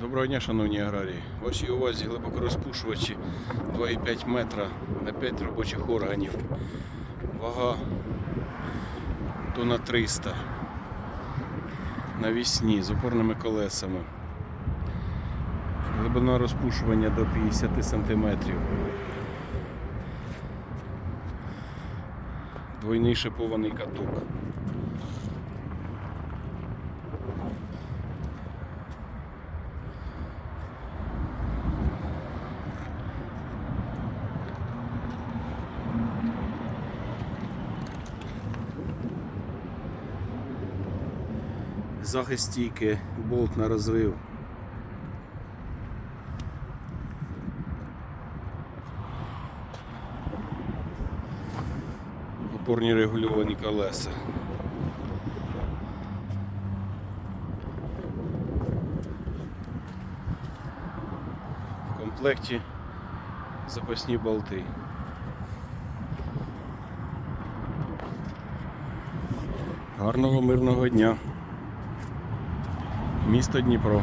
Доброго дня, шановні аграрії. Вашій увазі глибокорозпушувачі 2,5 метра на 5 робочих органів. Вага тонна 300 навісні з опорними колесами. Глибина розпушування до 50 см. Двойний шипований каток. Захист стійки, болт на розрив. Опорні регульовані колеса. В комплекті запасні болти. Гарного мирного дня. Місто Дніпро.